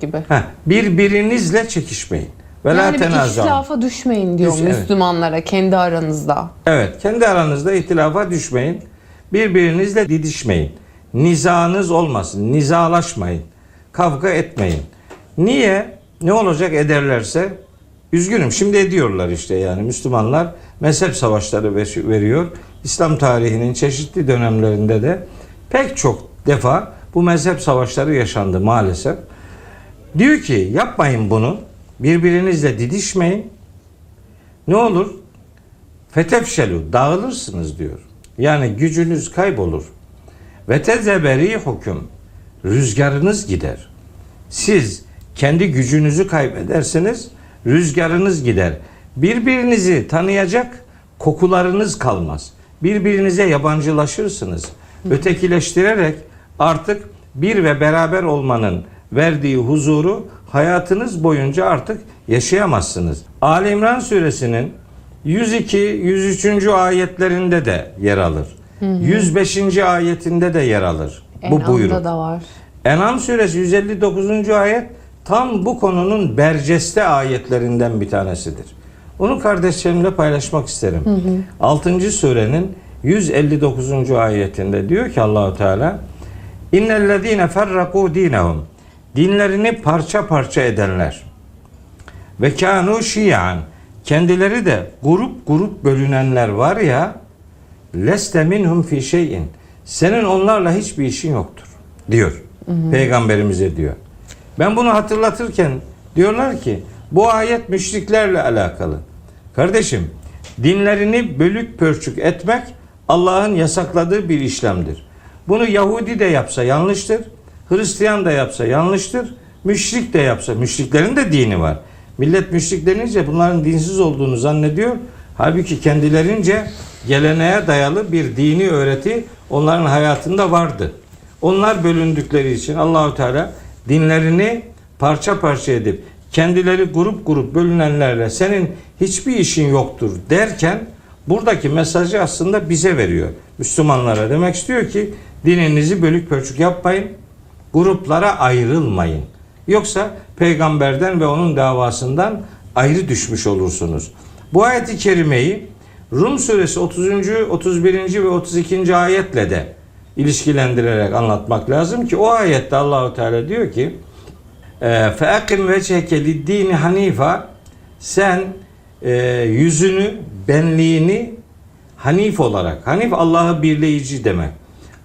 gibi. Heh, birbirinizle çekişmeyin. Ve yani bir ihtilafa düşmeyin diyor Düş- evet. Müslümanlara kendi aranızda. Evet, kendi aranızda ihtilafa düşmeyin. Birbirinizle didişmeyin. Nizanız olmasın, nizalaşmayın. Kavga etmeyin. Niye? Ne olacak ederlerse? Üzgünüm, şimdi ediyorlar işte yani Müslümanlar mezhep savaşları ver- veriyor. İslam tarihinin çeşitli dönemlerinde de pek çok defa bu mezhep savaşları yaşandı maalesef. Diyor ki yapmayın bunu. Birbirinizle didişmeyin. Ne olur? Fetefşelu dağılırsınız diyor. Yani gücünüz kaybolur. Ve tezeberi hüküm rüzgarınız gider. Siz kendi gücünüzü kaybedersiniz, rüzgarınız gider. Birbirinizi tanıyacak kokularınız kalmaz. Birbirinize yabancılaşırsınız. Ötekileştirerek artık bir ve beraber olmanın verdiği huzuru hayatınız boyunca artık yaşayamazsınız. Ali İmran suresinin 102, 103. ayetlerinde de yer alır. 105. ayetinde de yer alır. Bu En'am'da buyruk. da var. En'am suresi 159. ayet tam bu konunun berceste ayetlerinden bir tanesidir. Onu kardeşlerimle paylaşmak isterim. 6. surenin 159. ayetinde diyor ki Allahu Teala İnnellezîne ferrakû dînehum dinlerini parça parça edenler ve kânû şiyan kendileri de grup grup bölünenler var ya leste minhum fi şeyin senin onlarla hiçbir işin yoktur diyor. Peygamberimize diyor. Ben bunu hatırlatırken diyorlar ki bu ayet müşriklerle alakalı. Kardeşim dinlerini bölük pörçük etmek Allah'ın yasakladığı bir işlemdir. Bunu Yahudi de yapsa yanlıştır. Hristiyan da yapsa yanlıştır. Müşrik de yapsa. Müşriklerin de dini var. Millet müşrik denince bunların dinsiz olduğunu zannediyor. Halbuki kendilerince geleneğe dayalı bir dini öğreti onların hayatında vardı. Onlar bölündükleri için Allahu Teala dinlerini parça parça edip kendileri grup grup bölünenlerle senin hiçbir işin yoktur derken buradaki mesajı aslında bize veriyor. Müslümanlara demek istiyor ki dininizi bölük pörçük yapmayın. Gruplara ayrılmayın. Yoksa peygamberden ve onun davasından ayrı düşmüş olursunuz. Bu ayeti kerimeyi Rum suresi 30. 31. ve 32. ayetle de ilişkilendirerek anlatmak lazım ki o ayette Allahu Teala diyor ki feakim vecheke lid-dini hanifa sen e, yüzünü, benliğini hanif olarak, hanif Allah'ı birleyici demek.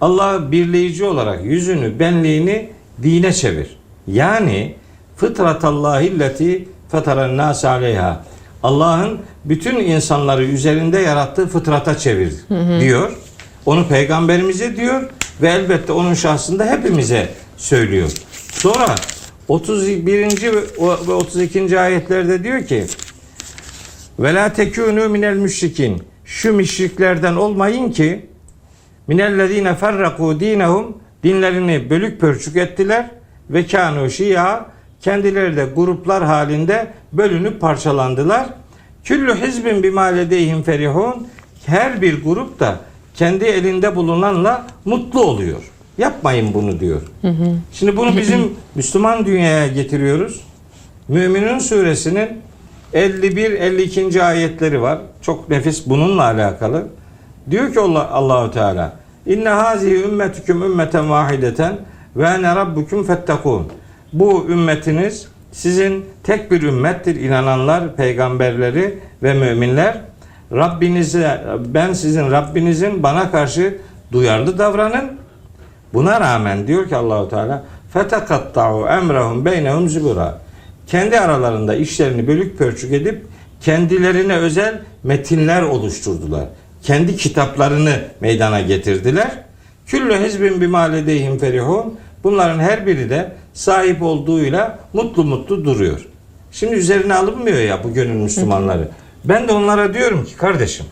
Allah'ı birleyici olarak yüzünü, benliğini dine çevir. Yani fıtratallahi illeti fetaran nas aleyha. Allah'ın bütün insanları üzerinde yarattığı fıtrata çevir diyor. Onu peygamberimize diyor ve elbette onun şahsında hepimize söylüyor. Sonra 31. ve 32. ayetlerde diyor ki ve la tekunu minel müşrikin şu müşriklerden olmayın ki minellezine ferraku dinehum dinlerini bölük pörçük ettiler ve kanu şia kendileri de gruplar halinde bölünüp parçalandılar. Küllü hizbin bima ledeyhim ferihun her bir grup da kendi elinde bulunanla mutlu oluyor. Yapmayın bunu diyor. Şimdi bunu bizim Müslüman dünyaya getiriyoruz. Müminun suresinin 51-52. ayetleri var. Çok nefis bununla alakalı. Diyor ki Allah Allahu Teala İnne hazihi ümmetüküm ümmeten vahideten ve ene rabbukum fettekun. Bu ümmetiniz sizin tek bir ümmettir inananlar, peygamberleri ve müminler. Rabbinize ben sizin Rabbinizin bana karşı duyarlı davranın. Buna rağmen diyor ki Allahu Teala fetekattau emrahum beynehum zubura. Kendi aralarında işlerini bölük pörçük edip kendilerine özel metinler oluşturdular. Kendi kitaplarını meydana getirdiler. Küllü hizbin bima ledeyhim ferihun. Bunların her biri de sahip olduğuyla mutlu mutlu duruyor. Şimdi üzerine alınmıyor ya bu gönül Müslümanları. Ben de onlara diyorum ki kardeşim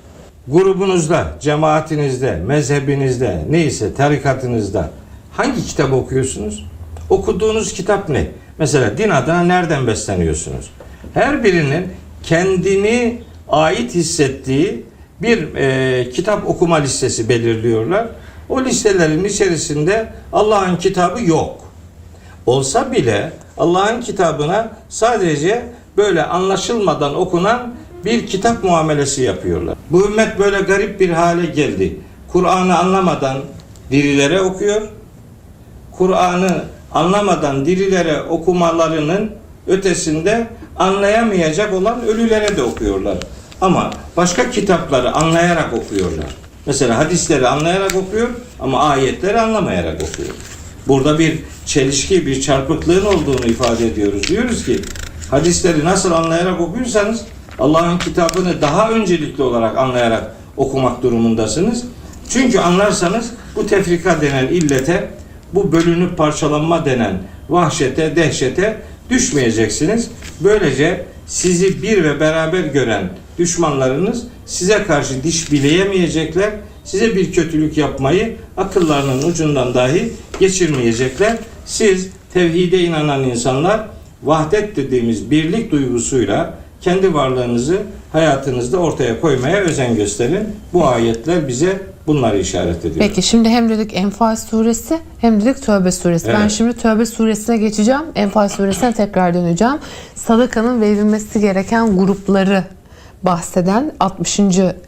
grubunuzda, cemaatinizde, mezhebinizde, neyse tarikatınızda hangi kitap okuyorsunuz? Okuduğunuz kitap ne? Mesela din adına nereden besleniyorsunuz? Her birinin kendini ait hissettiği bir e, kitap okuma listesi belirliyorlar. O listelerin içerisinde Allah'ın kitabı yok. Olsa bile Allah'ın kitabına sadece böyle anlaşılmadan okunan bir kitap muamelesi yapıyorlar. Bu ümmet böyle garip bir hale geldi. Kur'an'ı anlamadan dirilere okuyor. Kur'an'ı anlamadan dirilere okumalarının ötesinde anlayamayacak olan ölülere de okuyorlar. Ama başka kitapları anlayarak okuyorlar. Mesela hadisleri anlayarak okuyor ama ayetleri anlamayarak okuyor. Burada bir çelişki, bir çarpıklığın olduğunu ifade ediyoruz. Diyoruz ki hadisleri nasıl anlayarak okuyorsanız Allah'ın kitabını daha öncelikli olarak anlayarak okumak durumundasınız. Çünkü anlarsanız bu tefrika denen illete, bu bölünüp parçalanma denen vahşete, dehşete düşmeyeceksiniz. Böylece sizi bir ve beraber gören düşmanlarınız size karşı diş bileyemeyecekler. Size bir kötülük yapmayı akıllarının ucundan dahi geçirmeyecekler. Siz tevhide inanan insanlar vahdet dediğimiz birlik duygusuyla kendi varlığınızı hayatınızda ortaya koymaya özen gösterin. Bu ayetler bize bunları işaret ediyor. Peki şimdi hem dedik Enfal suresi hem dedik Tövbe suresi. Ben Evet. şimdi Tövbe suresine geçeceğim. Enfal suresine tekrar döneceğim. Sadakanın verilmesi gereken grupları bahseden 60.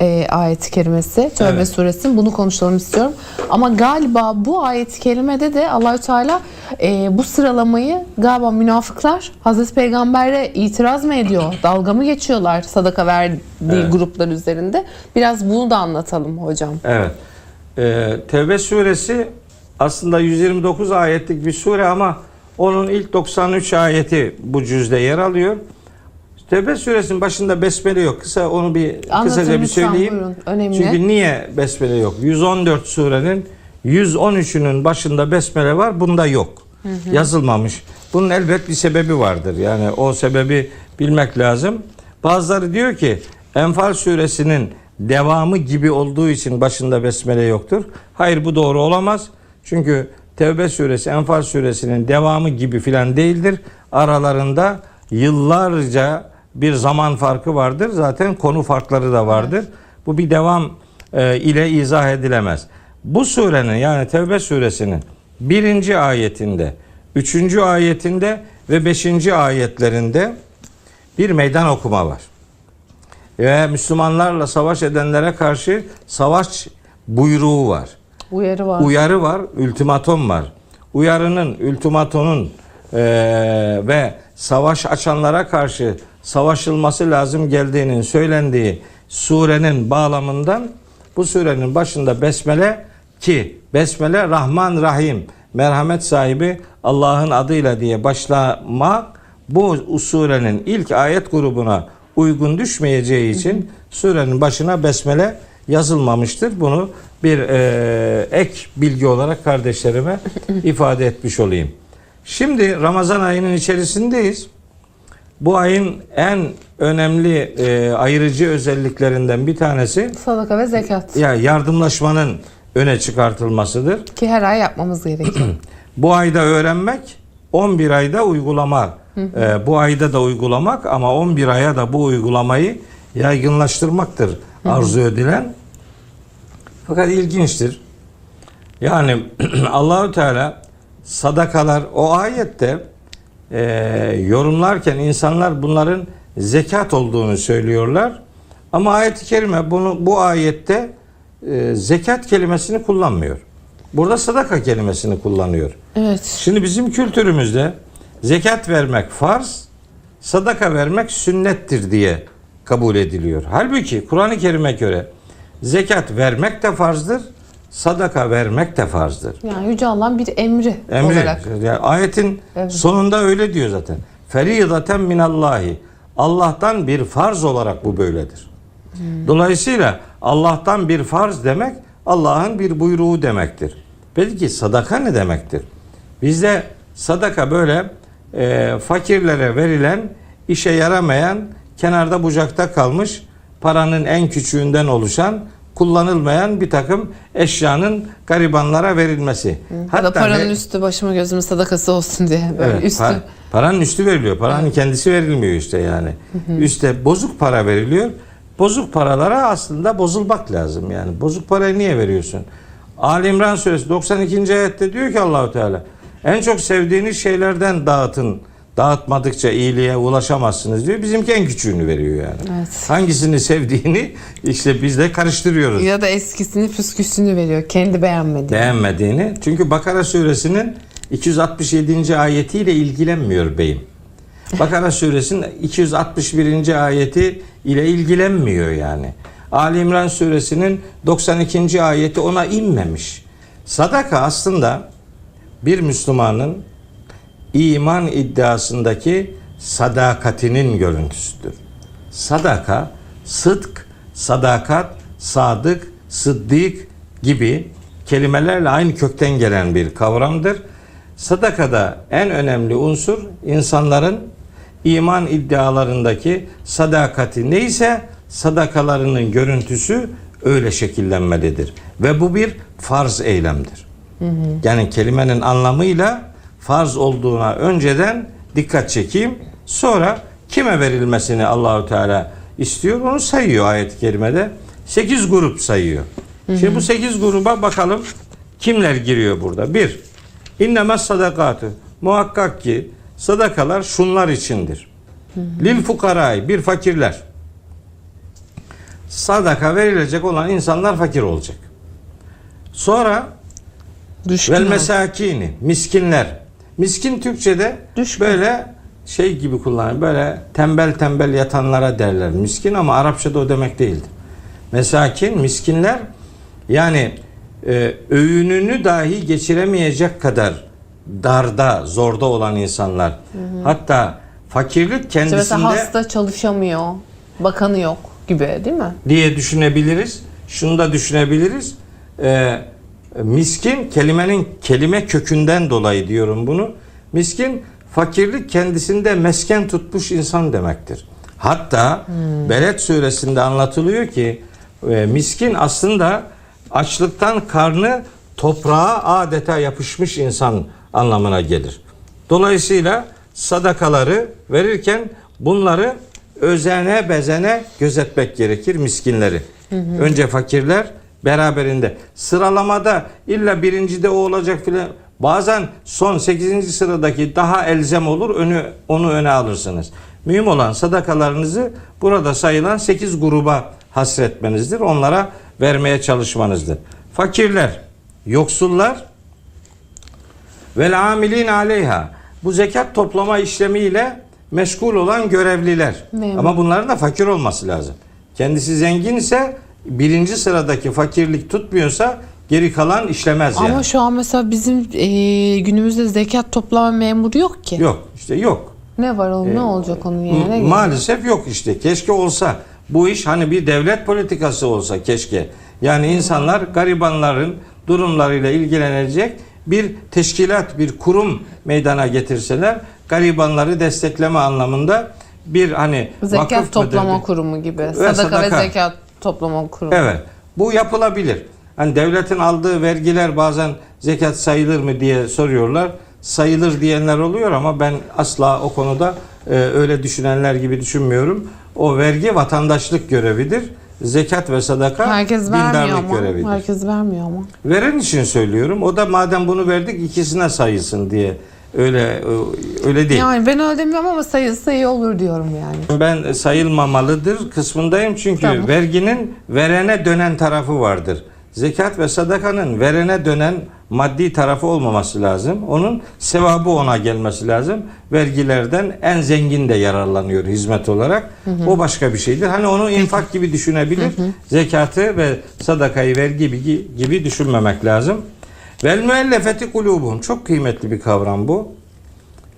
e, ayet-i kerimesi Tövbe Evet. suresi bunu konuşalım istiyorum. Ama galiba bu ayet-i kerimede de Allahü Teala e, bu sıralamayı galiba münafıklar Hazreti Peygamber'e itiraz mı ediyor? Dalga mı geçiyorlar sadaka verdiği Evet. gruplar üzerinde? Biraz bunu da anlatalım hocam. Evet. Ee, Tevbe suresi aslında 129 ayetlik bir sure ama onun ilk 93 ayeti bu cüzde yer alıyor. Tevbe suresinin başında besmele yok. Kısa onu bir Anlatın kısaca bir söyleyeyim. buyurun. Önemli. Çünkü niye besmele yok? 114 surenin 113'ünün başında besmele var. Bunda yok. Yazılmamış. Bunun elbet bir sebebi vardır. Yani o sebebi bilmek lazım. Bazıları diyor ki Enfal suresinin devamı gibi olduğu için başında besmele yoktur. Hayır bu doğru olamaz. Çünkü Tevbe suresi Enfal suresinin devamı gibi filan değildir. Aralarında yıllarca bir zaman farkı vardır. Zaten konu farkları da vardır. Bu bir devam e, ile izah edilemez. Bu surenin yani Tevbe suresinin birinci ayetinde, üçüncü ayetinde ve beşinci ayetlerinde bir meydan okuma var. Ve Müslümanlarla savaş edenlere karşı savaş buyruğu var. Uyarı var. Uyarı var, ultimatom var. Uyarının, ultimatonun eee, ve savaş açanlara karşı savaşılması lazım geldiğinin söylendiği surenin bağlamından bu surenin başında besmele ki besmele Rahman Rahim merhamet sahibi Allah'ın adıyla diye başlamak bu surenin ilk ayet grubuna uygun düşmeyeceği için surenin başına besmele yazılmamıştır. Bunu bir e, ek bilgi olarak kardeşlerime ifade etmiş olayım. Şimdi Ramazan ayının içerisindeyiz. Bu ayın en önemli e, ayırıcı özelliklerinden bir tanesi Sadaka ve zekat. ya yardımlaşmanın öne çıkartılmasıdır. Ki her ay yapmamız gerekiyor. Bu ayda öğrenmek, 11 ayda uygulamak. Ee, bu ayda da uygulamak ama 11 aya da bu uygulamayı yaygınlaştırmaktır arzu edilen. Fakat ilginçtir. Yani Allahü Teala sadakalar o ayette e, yorumlarken insanlar bunların zekat olduğunu söylüyorlar. Ama ayet-i kerime bunu bu ayette e, zekat kelimesini kullanmıyor. Burada sadaka kelimesini kullanıyor. evet. Şimdi bizim kültürümüzde zekat vermek farz, sadaka vermek sünnettir diye kabul ediliyor. Halbuki Kur'an-ı Kerim'e göre zekat vermek de farzdır, sadaka vermek de farzdır. Yani Yüce Allah'ın bir emri, Emri. olarak. Yani ayetin Evet. sonunda öyle diyor zaten. Feridaten minallahi. Allah'tan bir farz olarak bu böyledir. Dolayısıyla Allah'tan bir farz demek Allah'ın bir buyruğu demektir. Peki sadaka ne demektir? Bizde sadaka böyle e, fakirlere verilen, işe yaramayan, kenarda bucakta kalmış, paranın en küçüğünden oluşan, kullanılmayan bir takım eşyanın garibanlara verilmesi. Ya da paranın ve- üstü başıma gözüme sadakası olsun diye. Böyle Evet, üstü. pa- paranın üstü veriliyor. Paranın kendisi verilmiyor işte yani. Üste bozuk para veriliyor. Bozuk paralara aslında bozulmak lazım yani. Bozuk parayı niye veriyorsun? Ali İmran suresi 92. ayette diyor ki Allahu Teala en çok sevdiğiniz şeylerden dağıtın Dağıtmadıkça iyiliğe ulaşamazsınız diyor. Bizimki en küçüğünü veriyor yani. Evet. Hangisini sevdiğini işte biz de karıştırıyoruz. Ya da eskisini püsküsünü veriyor. Kendi beğenmediği. Beğenmediğini. Çünkü Bakara suresinin 267. ayetiyle ilgilenmiyor beyim. Bakara suresinin 261. ayeti ile ilgilenmiyor yani. Ali İmran suresinin 92. ayeti ona inmemiş. Sadaka aslında bir Müslümanın iman iddiasındaki sadakatinin görüntüsüdür. Sadaka, sıdk, sadakat, sadık, sıddık gibi kelimelerle aynı kökten gelen bir kavramdır. Sadakada en önemli unsur insanların iman iddialarındaki sadakati neyse sadakalarının görüntüsü öyle şekillenmelidir. Ve bu bir farz eylemdir. Yani kelimenin anlamıyla farz olduğuna önceden dikkat çekeyim. Sonra kime verilmesini Allahu Teala istiyor onu sayıyor ayet-i kerimede. 8 grup sayıyor. Şimdi bu 8 gruba bakalım kimler giriyor burada? Bir, innemez sadakatı. Muhakkak ki sadakalar şunlar içindir. Lil fukaray bir fakirler. Sadaka verilecek olan insanlar fakir olacak. Sonra Düşkün Vel mesakini, miskinler. Miskin Türkçe'de Düşkün. böyle şey gibi kullanıyor. Böyle tembel tembel yatanlara derler miskin ama Arapçada o demek değildi. Mesakin, miskinler yani e, öğününü dahi geçiremeyecek kadar darda, zorda olan insanlar. Hatta fakirlik İşte kendisinde mesela hasta çalışamıyor. Bakanı yok gibi değil mi? diye düşünebiliriz. Şunu da düşünebiliriz. Ee, miskin kelimenin kelime kökünden dolayı diyorum bunu. Miskin fakirlik kendisinde mesken tutmuş insan demektir. Hatta Beled suresinde anlatılıyor ki e, miskin aslında açlıktan karnı toprağa adeta yapışmış insan anlamına gelir. Dolayısıyla sadakaları verirken bunları özene bezene gözetmek gerekir miskinleri. Önce fakirler beraberinde. Sıralamada illa birincide o olacak filan. Bazen son 8. sıradaki daha elzem olur. Önü onu öne alırsınız. Mühim olan sadakalarınızı burada sayılan 8 gruba hasretmenizdir. Onlara vermeye çalışmanızdır. Fakirler, yoksullar, Vel amilin aleyha. Bu zekat toplama işlemiyle meşgul olan görevliler. Memur. Ama bunların da fakir olması lazım. Kendisi zengin ise birinci sıradaki fakirlik tutmuyorsa geri kalan işlemez yani. Ama şu an mesela bizim e, günümüzde zekat toplama memuru yok ki. Yok işte yok. Ne var oğlum? ne olacak onun yerine? Maalesef yok işte. Keşke olsa. Bu iş hani bir devlet politikası olsa keşke. Yani insanlar garibanların durumlarıyla ilgilenecek bir teşkilat, bir kurum meydana getirseler garibanları destekleme anlamında bir hani Zekat vakıf toplama mıdır? kurumu gibi. Sadaka, sadaka. ve zekat toplama kurumu. Evet. Bu yapılabilir. Hani devletin aldığı vergiler bazen zekat sayılır mı diye soruyorlar. Sayılır diyenler oluyor ama ben asla o konuda e, öyle düşünenler gibi düşünmüyorum. O vergi vatandaşlık görevidir. Zekat ve sadaka Herkes vermiyor dindarlık ama. görevidir. Herkes vermiyor ama. Veren için söylüyorum. O da madem bunu verdik ikisine sayılsın diye öyle öyle değil. Yani ben öyle demiyorum ama sayılsa iyi olur diyorum yani. Ben sayılmamalıdır kısmındayım çünkü Tamam. verginin verene dönen tarafı vardır. Zekat ve sadakanın verene dönen maddi tarafı olmaması lazım. Onun sevabı ona gelmesi lazım. Vergilerden en zengin de yararlanıyor hizmet olarak. O başka bir şeydir. Hani onu infak gibi düşünebilir. Zekatı ve sadakayı vergi gibi, gibi düşünmemek lazım. Vel müellefeti kulubum. Çok kıymetli bir kavram bu.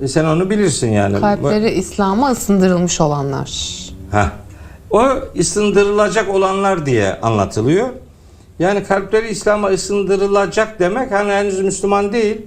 E sen onu bilirsin yani. Kalpleri İslam'a ısındırılmış olanlar. Ha. O ısındırılacak olanlar diye anlatılıyor. Yani kalpleri İslam'a ısındırılacak demek hani henüz Müslüman değil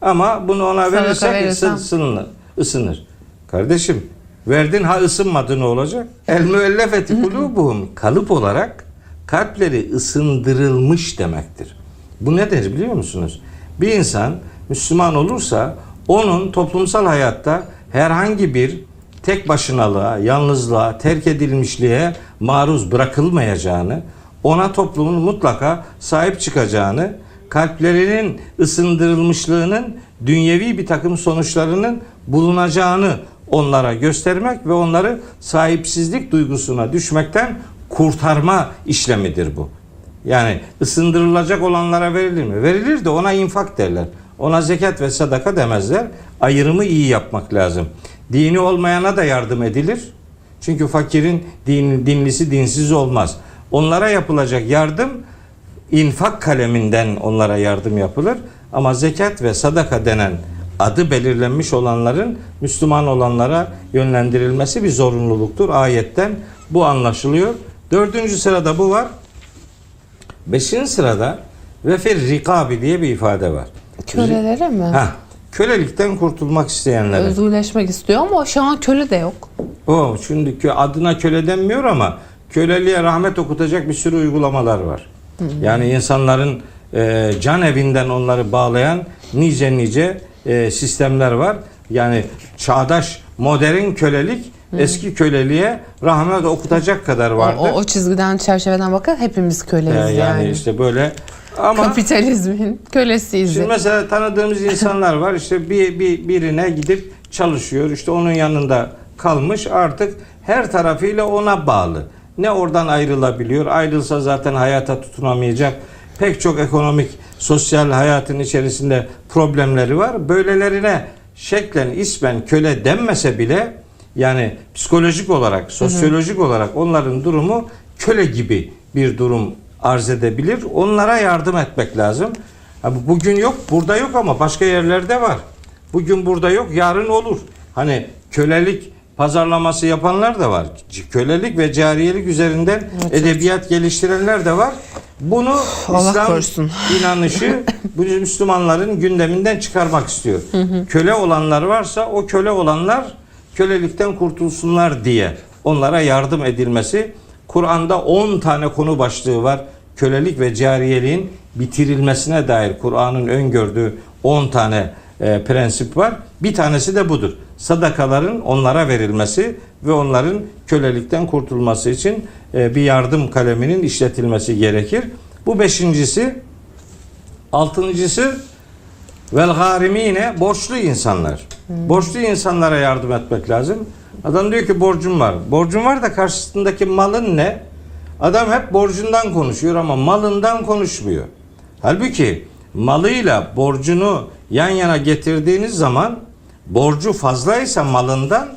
ama bunu ona Sadaka verirsek ısınır, ısınır. Kardeşim verdin ha ısınmadı ne olacak? El müellefeti kulubuhum kalıp olarak kalpleri ısındırılmış demektir. Bu nedir biliyor musunuz? Bir insan Müslüman olursa onun toplumsal hayatta herhangi bir tek başınalığa, yalnızlığa, terk edilmişliğe maruz bırakılmayacağını, ona toplumun mutlaka sahip çıkacağını, kalplerinin ısındırılmışlığının dünyevi bir takım sonuçlarının bulunacağını onlara göstermek ve onları sahipsizlik duygusuna düşmekten kurtarma işlemidir bu. Yani ısındırılacak olanlara verilir mi? Verilir de ona infak derler. Ona zekat ve sadaka demezler. Ayrımı iyi yapmak lazım. Dini olmayana da yardım edilir. Çünkü fakirin din, dinlisi dinsiz olmaz. Onlara yapılacak yardım infak kaleminden onlara yardım yapılır. Ama zekat ve sadaka denen adı belirlenmiş olanların Müslüman olanlara yönlendirilmesi bir zorunluluktur. Ayetten bu anlaşılıyor. Dördüncü sırada bu var. Beşinci sırada ve fir rikabi diye bir ifade var. Kölelere mi? Ha, kölelikten kurtulmak isteyenlere. Özgürleşmek istiyor ama şu an köle de yok. O kö- adına köle denmiyor ama köleliğe rahmet okutacak bir sürü uygulamalar var. Yani insanların e, can evinden onları bağlayan nice nice e, sistemler var. Yani çağdaş modern kölelik eski köleliğe rahmet okutacak kadar vardı. o, o çizgiden çerçeveden bakın hepimiz köleyiz yani, yani. işte böyle ama Kapitalizmin kölesiyiz. Şimdi mesela tanıdığımız insanlar var işte bir, bir birine gidip çalışıyor işte onun yanında kalmış artık her tarafıyla ona bağlı. Ne oradan ayrılabiliyor ayrılsa zaten hayata tutunamayacak pek çok ekonomik sosyal hayatın içerisinde problemleri var. Böylelerine şeklen ismen köle denmese bile yani psikolojik olarak sosyolojik olarak onların durumu köle gibi bir durum arz edebilir. Onlara yardım etmek lazım. Bugün yok, burada yok ama başka yerlerde var. Bugün burada yok, yarın olur. Hani kölelik pazarlaması yapanlar da var. Kölelik ve cariyelik üzerinden edebiyat geliştirenler de var. Bunu Allah İslam korusun. inanışı bu Müslümanların gündeminden çıkarmak istiyor. Köle olanlar varsa o köle olanlar kölelikten kurtulsunlar diye onlara yardım edilmesi Kur'an'da 10 tane konu başlığı var. Kölelik ve cariyeliğin bitirilmesine dair Kur'an'ın öngördüğü 10 tane e, prensip var. Bir tanesi de budur. Sadakaların onlara verilmesi ve onların kölelikten kurtulması için e, bir yardım kaleminin işletilmesi gerekir. Bu beşincisi. Altıncısı vel garimine borçlu insanlar. Borçlu insanlara yardım etmek lazım. Adam diyor ki borcum var. Borcum var da karşısındaki malın ne? Adam hep borcundan konuşuyor ama malından konuşmuyor. Halbuki malıyla borcunu yan yana getirdiğiniz zaman borcu fazlaysa malından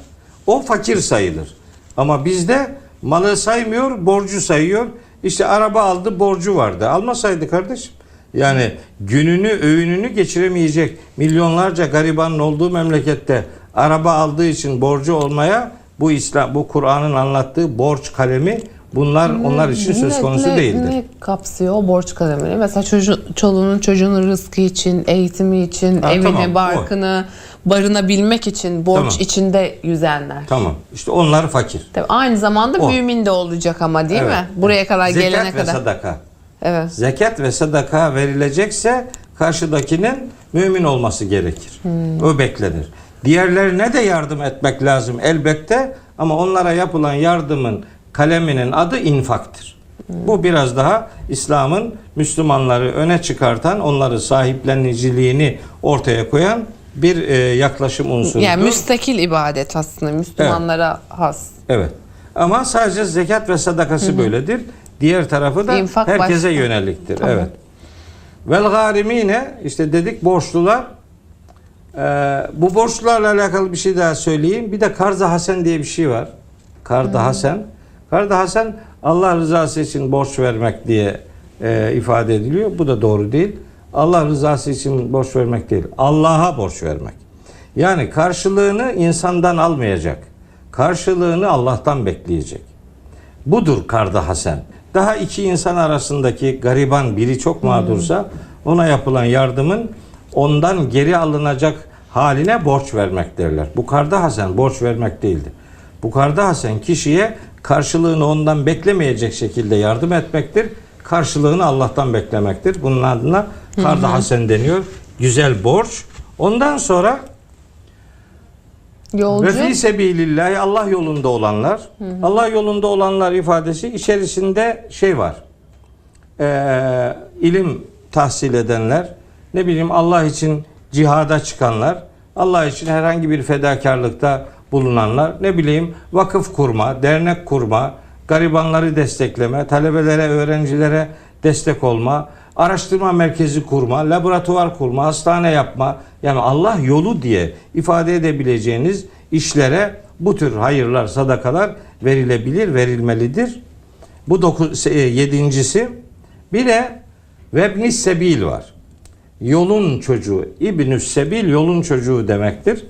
o fakir sayılır. Ama bizde malı saymıyor, borcu sayıyor. İşte araba aldı, borcu vardı. Almasaydı kardeşim. Yani gününü, öğününü geçiremeyecek milyonlarca garibanın olduğu memlekette araba aldığı için borcu olmaya bu İslam, bu Kur'an'ın anlattığı borç kalemi bunlar onlar için söz Ne- konusu ne, değildir. Ne kapsıyor o borç kalemini? Mesela çocuğu, çoluğunun çocuğunun rızkı için, eğitimi için, Ha, evini, tamam, o. barkını barınabilmek için borç Tamam. içinde yüzenler. Tamam. İşte onlar fakir. Tabii aynı zamanda O. mümin de olacak ama değil Evet. mi? Buraya kadar Zekat gelene ve kadar. sadaka. Evet. Zekat ve sadaka verilecekse karşıdakinin mümin olması gerekir. Hmm. O beklenir. Diğerlerine de yardım etmek lazım elbette ama onlara yapılan yardımın kaleminin adı infaktır. Hmm. Bu biraz daha İslam'ın Müslümanları öne çıkartan, onları sahipleniciliğini ortaya koyan bir e, yaklaşım unsurudur. Yani müstakil ibadet aslında Müslümanlara has. Evet. Ama sadece zekat ve sadakası böyledir. Diğer tarafı da İnfak herkese başka. yöneliktir. Tamam. Evet. Vel garimine işte dedik borçlular. Ee, bu borçlularla alakalı bir şey daha söyleyeyim. Bir de karza hasen diye bir şey var. Karda hasen. Karda hasen Allah rızası için borç vermek diye e, ifade ediliyor. Bu da doğru değil. Allah rızası için borç vermek değil. Allah'a borç vermek. Yani karşılığını insandan almayacak. Karşılığını Allah'tan bekleyecek. Budur karda hasen. Daha iki insan arasındaki gariban biri çok mağdursa ona yapılan yardımın ondan geri alınacak haline borç vermek derler. Bu karda hasen borç vermek değildir. Bu karda hasen kişiye karşılığını ondan beklemeyecek şekilde yardım etmektir. Karşılığını Allah'tan beklemektir. Bunun adına karda hasen deniyor. Güzel borç. Ondan sonra Yolcu. ve fi sebilillahi Allah yolunda olanlar. Allah yolunda olanlar ifadesi içerisinde şey var. Ee, ilim tahsil edenler, ne bileyim Allah için cihada çıkanlar, Allah için herhangi bir fedakarlıkta bulunanlar ne bileyim vakıf kurma, dernek kurma, garibanları destekleme, talebelere, öğrencilere destek olma, araştırma merkezi kurma, laboratuvar kurma, hastane yapma yani Allah yolu diye ifade edebileceğiniz işlere bu tür hayırlar, sadakalar verilebilir, verilmelidir. Bu dokuz, e, yedincisi. Bir de vebnis sebil var. Yolun çocuğu. İbnüs sebil yolun çocuğu demektir.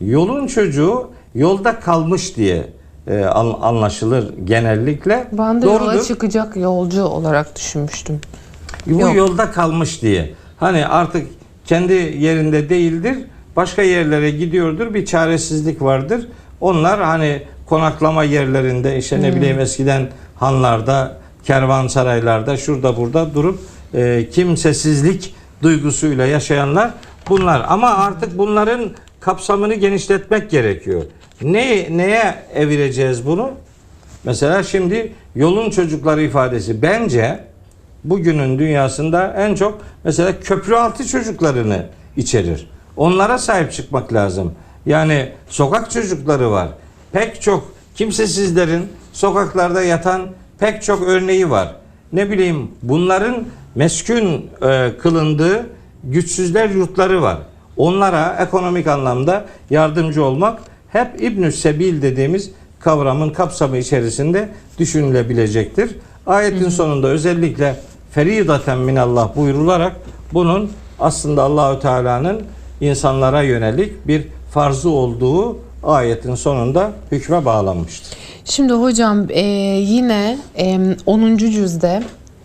Yolun çocuğu yolda kalmış diye e, an- anlaşılır genellikle. Ben de Doğrudur. yola çıkacak yolcu olarak düşünmüştüm. Bu Yok. yolda kalmış diye. Hani artık kendi yerinde değildir. Başka yerlere gidiyordur. Bir çaresizlik vardır. Onlar hani konaklama yerlerinde işte ne bileyim eskiden hanlarda, kervansaraylarda şurada burada durup e, kimsesizlik duygusuyla yaşayanlar bunlar. Ama artık bunların kapsamını genişletmek gerekiyor. Ne neye evireceğiz bunu? Mesela şimdi yolun çocukları ifadesi bence bugünün dünyasında en çok mesela köprü altı çocuklarını içerir. Onlara sahip çıkmak lazım. Yani sokak çocukları var. Pek çok kimsesizlerin sokaklarda yatan pek çok örneği var. Ne bileyim bunların meskun e, kılındığı güçsüzler yurtları var. Onlara ekonomik anlamda yardımcı olmak hep İbnü Sebil dediğimiz kavramın kapsamı içerisinde düşünülebilecektir. Ayetin sonunda özellikle feridaten minallah buyurularak bunun aslında Allahü Teala'nın insanlara yönelik bir farzı olduğu ayetin sonunda hükme bağlanmıştır. Şimdi hocam e, yine e, 10. cüzde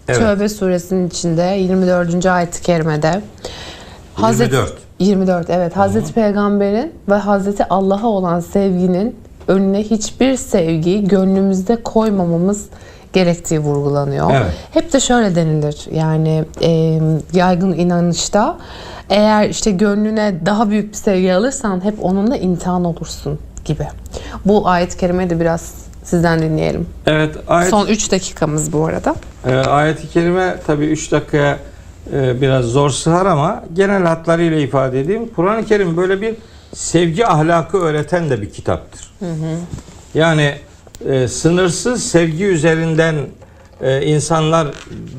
Evet. Tövbe suresinin içinde 24. ayet-i kerimede Hazreti 24. 24 evet Hazreti Peygamber'in ve Hazreti Allah'a olan sevginin önüne hiçbir sevgiyi gönlümüzde koymamamız gerektiği vurgulanıyor. Evet. Hep de şöyle denilir yani e, yaygın inanışta eğer işte gönlüne daha büyük bir sevgi alırsan hep onunla imtihan olursun gibi. Bu ayet-i kerimeyi de biraz sizden dinleyelim. Evet ayet Son 3 dakikamız bu arada. Ee, ayet-i kerime tabi 3 dakikaya e, biraz zor sığar ama genel hatlarıyla ifade edeyim. Kur'an-ı Kerim böyle bir sevgi ahlakı öğreten de bir kitaptır. Yani e, sınırsız sevgi üzerinden e, insanlar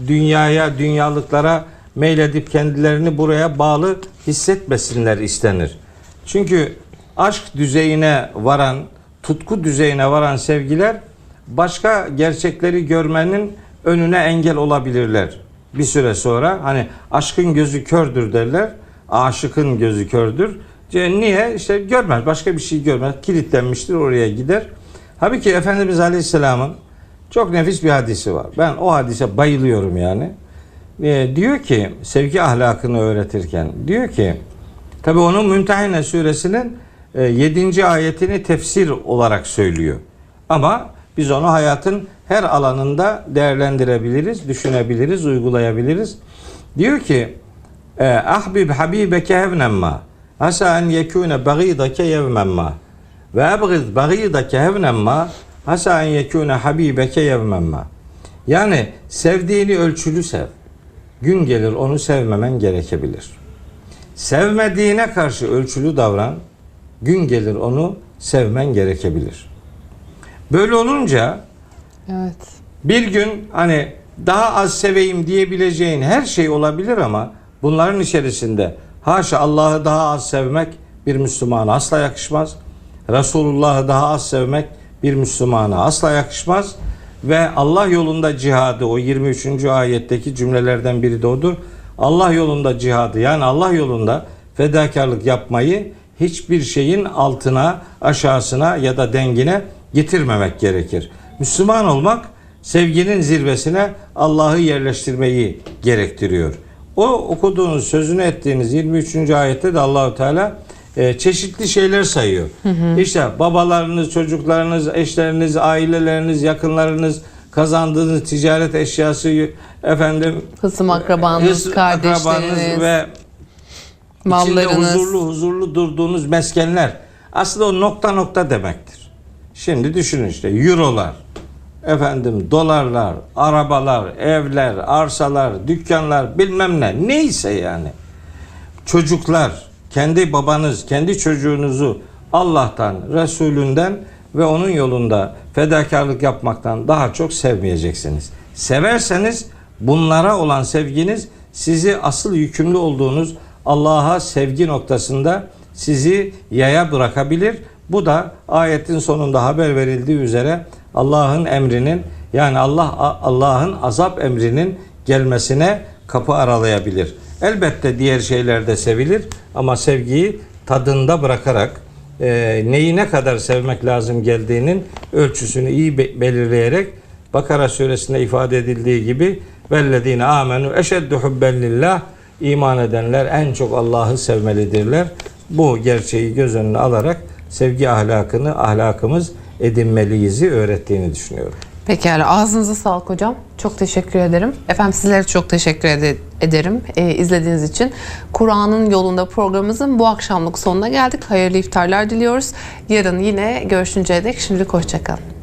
dünyaya, dünyalıklara meyledip kendilerini buraya bağlı hissetmesinler istenir. Çünkü aşk düzeyine varan, tutku düzeyine varan sevgiler başka gerçekleri görmenin önüne engel olabilirler. Bir süre sonra hani aşkın gözü kördür derler. Aşıkın gözü kördür. Niye? İşte görmez. Başka bir şey görmez. Kilitlenmiştir oraya gider. Halbuki Efendimiz Aleyhisselam'ın çok nefis bir hadisi var. Ben o hadise bayılıyorum yani. Ee, diyor ki sevgi ahlakını öğretirken diyor ki tabi onun Mümtehine suresinin 7. ayetini tefsir olarak söylüyor. Ama biz onu hayatın her alanında değerlendirebiliriz, düşünebiliriz, uygulayabiliriz. Diyor ki e, ahbib habibeke hevnen ma asa en yekune bagidake yevmen ma ve ebgid bagidake hevnen ma asa en yekune habibeke yevmen ma yani sevdiğini ölçülü sev. Gün gelir onu sevmemen gerekebilir. Sevmediğine karşı ölçülü davran. Gün gelir onu sevmen gerekebilir. Böyle olunca Evet. bir gün hani daha az seveyim diyebileceğin her şey olabilir ama bunların içerisinde haşa Allah'ı daha az sevmek bir Müslümana asla yakışmaz. Resulullah'ı daha az sevmek bir Müslümana asla yakışmaz. Ve Allah yolunda cihadı o 23. ayetteki cümlelerden biri de odur. Allah yolunda cihadı yani Allah yolunda fedakarlık yapmayı hiçbir şeyin altına, aşağısına ya da dengine getirmemek gerekir. Müslüman olmak sevginin zirvesine Allah'ı yerleştirmeyi gerektiriyor. O okuduğunuz, sözünü ettiğiniz 23. ayette de Allahu Teala e, çeşitli şeyler sayıyor. İşte babalarınız, çocuklarınız, eşleriniz, aileleriniz, yakınlarınız, kazandığınız ticaret eşyası, efendim Hısım akrabanız, hıs- akrabanız kardeşleriniz, ve içinde mallarınız. huzurlu huzurlu durduğunuz meskenler aslında o nokta nokta demektir. Şimdi düşünün işte eurolar, efendim dolarlar, arabalar, evler, arsalar, dükkanlar bilmem ne neyse yani. Çocuklar kendi babanız, kendi çocuğunuzu Allah'tan, Resulünden ve onun yolunda fedakarlık yapmaktan daha çok sevmeyeceksiniz. Severseniz bunlara olan sevginiz sizi asıl yükümlü olduğunuz Allah'a sevgi noktasında sizi yaya bırakabilir. Bu da ayetin sonunda haber verildiği üzere Allah'ın emrinin yani Allah Allah'ın azap emrinin gelmesine kapı aralayabilir. Elbette diğer şeyler de sevilir ama sevgiyi tadında bırakarak e, neyi ne kadar sevmek lazım geldiğinin ölçüsünü iyi be- belirleyerek Bakara suresinde ifade edildiği gibi vellezine amenu eşeddu hubben lillah iman edenler en çok Allah'ı sevmelidirler. Bu gerçeği göz önüne alarak sevgi ahlakını ahlakımız edinmeliyiz'i öğrettiğini düşünüyorum. Pekala ağzınıza sağlık hocam. Çok teşekkür ederim. Efendim sizlere çok teşekkür ede- ederim e, izlediğiniz için. Kur'an'ın yolunda programımızın bu akşamlık sonuna geldik. Hayırlı iftarlar diliyoruz. Yarın yine görüşünceye dek şimdilik hoşçakalın.